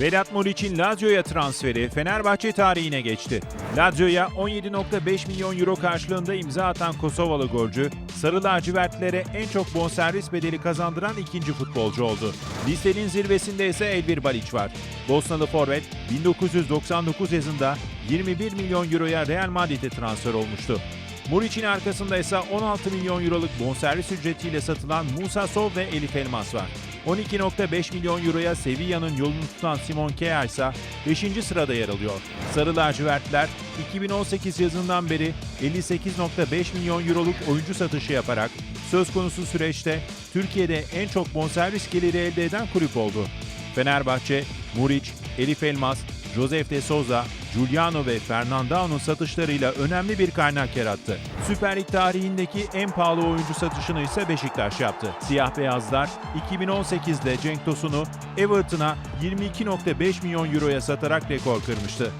Vedat Muriç'in Lazio'ya transferi Fenerbahçe tarihine geçti. Lazio'ya 17.5 milyon euro karşılığında imza atan Kosovalı golcü, Sarı lacivertlere en çok bonservis bedeli kazandıran ikinci futbolcu oldu. Listenin zirvesinde ise Elvir Balic var. Bosnalı forvet 1999 yazında 21 milyon euroya Real Madrid'e transfer olmuştu. Muriç'in arkasında ise 16 milyon euroluk bonservis ücretiyle satılan Musa Sol ve Elif Elmas var. 12.5 milyon euroya Sevilla'nın yolunu tutan Simon Kea ise 5. sırada yer alıyor. Sarı lacivertler 2018 yazından beri 58.5 milyon euroluk oyuncu satışı yaparak söz konusu süreçte Türkiye'de en çok bonservis geliri elde eden kulüp oldu. Fenerbahçe, Muriç, Elif Elmas, Josef de Souza, Giuliano ve Fernandinho'nun satışlarıyla önemli bir kaynak yarattı. Süper Lig tarihindeki en pahalı oyuncu satışını ise Beşiktaş yaptı. Siyah beyazlar 2018'de Cenk Tosun'u Everton'a 22.5 milyon euroya satarak rekor kırmıştı.